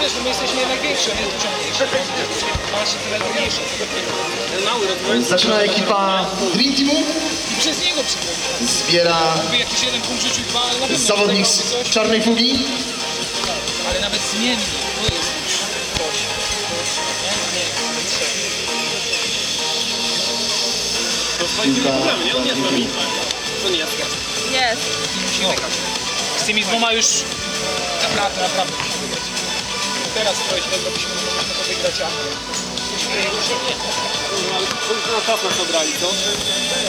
wiesz, my jesteśmy jednak więksi, on jest dużo mniejszy. Ma się tyle mniejszy. Zaczyna ekipa Dream Teamu. I przez niego przychodzi. Zbiera Jakby jakiś jeden punkt rzucił dwa, ale na pewno zawodnik rozegrałby coś, z czarnej fugi. ale nawet zmiennie. To jest już coś. Nie, nie, nie trzeba. To swoimi problemami, nie? On nie z nami. To nie jest. Jest. musi wygrać. Z tymi dwoma już naprawdę, naprawdę musi wygrać. Teraz to źle zrobiliśmy, to można to wygrać, a Kurwa, ale to już na czas nas obrali, co?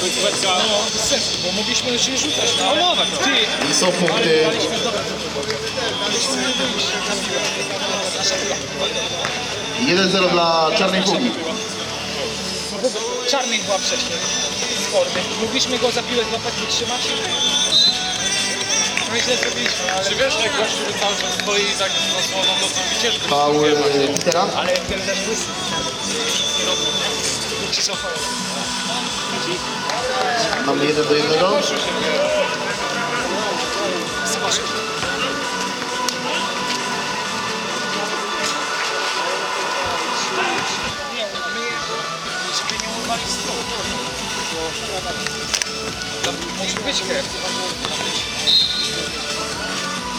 Końcóweczka. no, bez sensu, bo mogliśmy się rzucać, no ale Polować, no. ty, I są punkty. daliśmy dobre. Daliśmy wyjść na piłę. Nasza piła. 1-0 dla czarnej. No bo Czarnej była wcześniej z formy. Mogliśmy go za piłę złapać, wytrzymać. No i źle zrobiliśmy, ale... Czy wiesz, jak gościu cały czas stoi i tak na słowo, to to ciężko. Paul Petera. Ale ten ten łysy. Krzysztofa. Mamy 1 do 1. Zgłaszam. Nie, a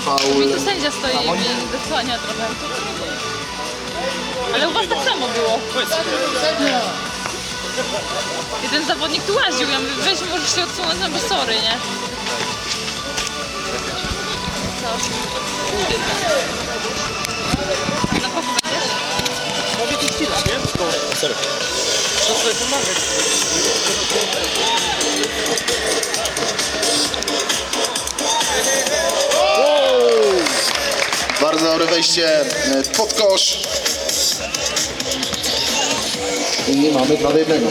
Paul Tu sędzia stoi i wysłania trochę. Ale u was tak samo było. Jeden zawodnik tu łaził, ja mówię, weź możesz się odsunąć, no bo sorry, nie? Co? Na boku będziesz? Bardzo dobre wejście e, pod kosz. I mamy 2 do 1.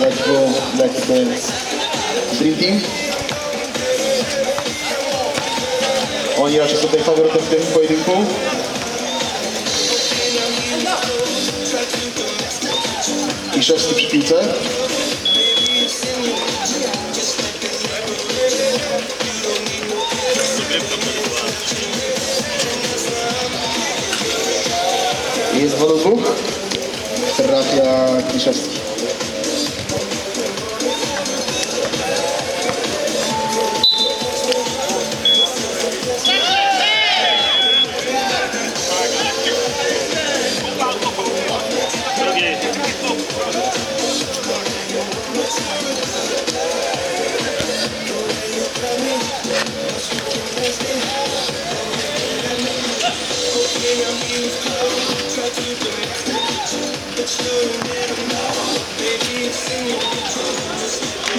Lekko, lekko. Dream Team. Oni raczej są tutaj faworytem w tym pojedynku. Iszewski przy piłce. Trafia Kliszewski.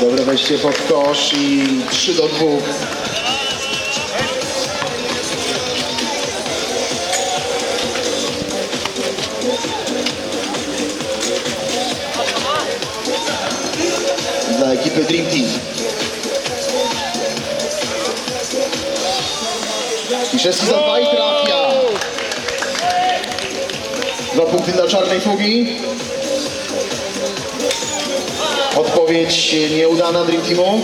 Dobre wejście pod kosz i 3 do 2. Dla ekipy Dream Team. Kiszewski za i trafia. Dwa punkty dla czarnej fugi. Odpowiedź nieudana Dream Teamu.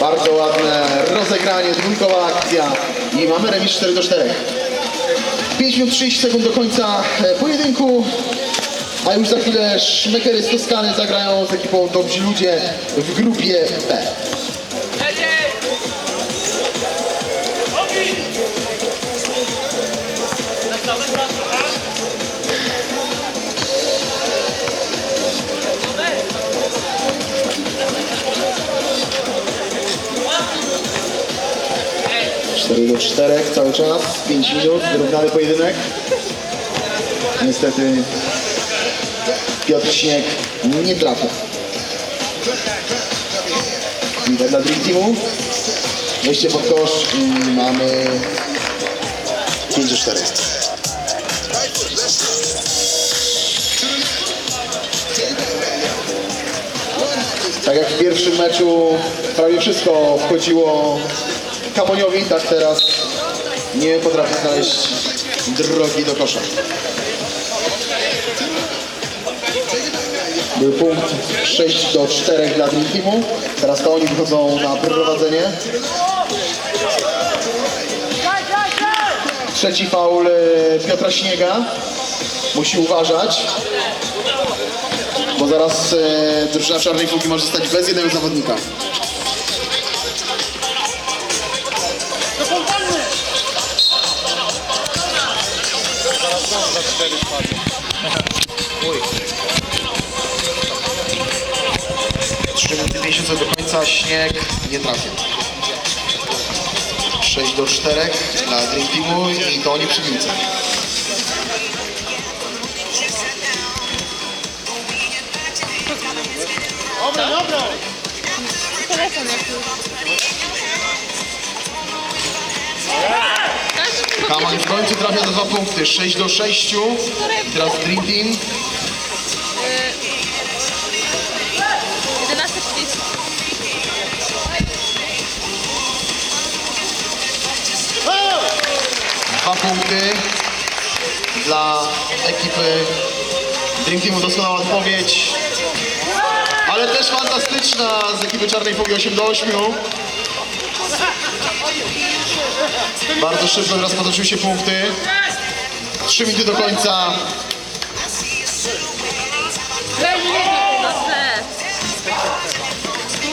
Bardzo ładne rozegranie, dwójkowa akcja i mamy remis 4 do 4. 5 minut 30 sekund do końca e, pojedynku, a już za chwilę szmekery z Toskany zagrają z ekipą Dobrzy Ludzie w grupie B. Cztery do czterech cały czas, 5 minut, wyrównany pojedynek. Niestety Piotr Śnieg nie trafia. Widać dla Dream Teamu. Wejście pod kosz i mamy 5 do 4. Tak jak w pierwszym meczu prawie wszystko wchodziło Kamoniowi, tak teraz nie potrafi znaleźć drogi do kosza. Był punkt 6 do 4 dla Dream Teamu. Teraz to oni wychodzą na prowadzenie. Trzeci faul e, Piotra Śniega. Musi uważać. Bo zaraz e, drużyna Czarnej Fugi może zostać bez jednego zawodnika. 50 do końca, śnieg nie trafia. 6 do 4 dla Dream Teamu i to oni przy piłce. Już. Każdy Kaman w końcu trafia do dwa punkty, 6 do 6. I teraz Dream Team. Punkty dla ekipy Dream Teamu. Doskonała odpowiedź. Ale też fantastyczna z ekipy Czarnej Fugi 8 do 8. Bardzo szybko teraz potoczyły się punkty. 3 minuty do końca.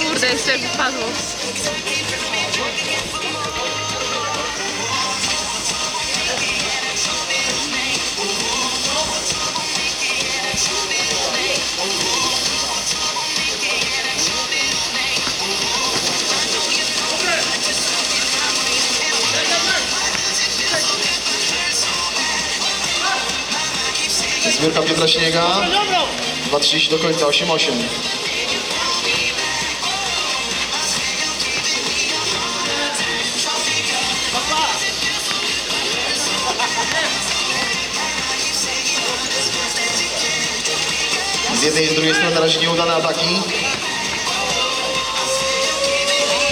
Kurde, jeszcze jak Zbiórka Piotra Śniega. 2.30 do końca, 8-8. Z jednej i z drugiej strony na razie nieudane ataki.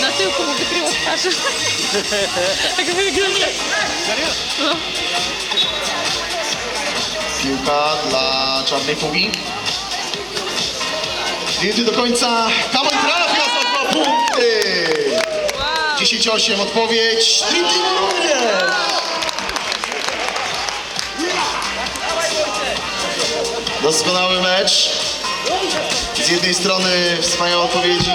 Na tyłku mu wykryło twarz. tak wygląda. No. Piłka dla czarnej fugi. Minuty do końca. Kamoń trafia za dwa punkty. Wow. 10-8 odpowiedź. Doskonały mecz. Z jednej strony wspaniałe odpowiedzi.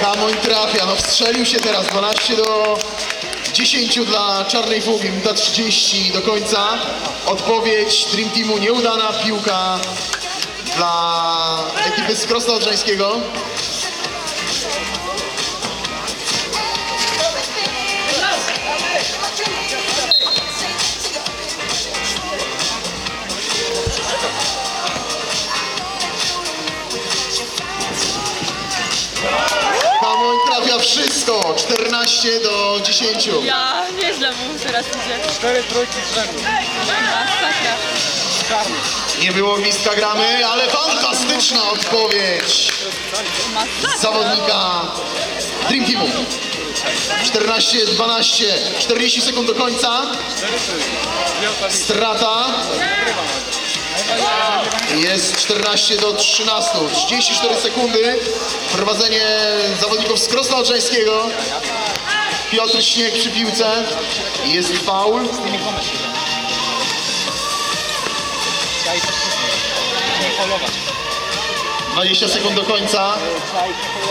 Kamoń trafia, no wstrzelił się teraz 12 do 10 dla Czarnej Fugi, minuta 30 do końca. Odpowiedź Dream Teamu nieudana piłka dla ekipy z Krosna Odrzańskiego. 14 do 10. Ja nieźle mu teraz idzie. Cztery trójki z rzędu. Masakra. Nie było bliska gramy, ale fantastyczna odpowiedź Masakra. zawodnika Dream Teamu. 14, 12, 40 sekund do końca. Strata jest 14 do 13, 34 sekundy. Prowadzenie zawodników z Krosna Odrzańskiego. Piotr Śnieg przy piłce. Jest faul. Ja i też nie faulować. 20 sekund do końca.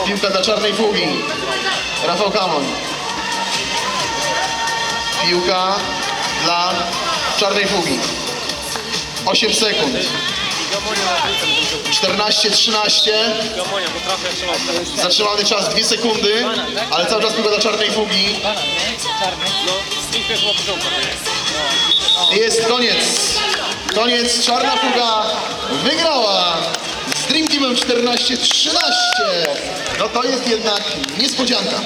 Piłka dla czarnej fugi. Rafał Kamoń. Piłka dla czarnej fugi. 8 sekund. Gamonia na 14-13. Gamonia, bo trafia trzeba. Zatrzymany czas 2 sekundy, ale cały czas dla czarnej fugi. Jest koniec. Koniec. Czarna fuga wygrała z Dream Teamem 14-13. No to jest jednak niespodzianka.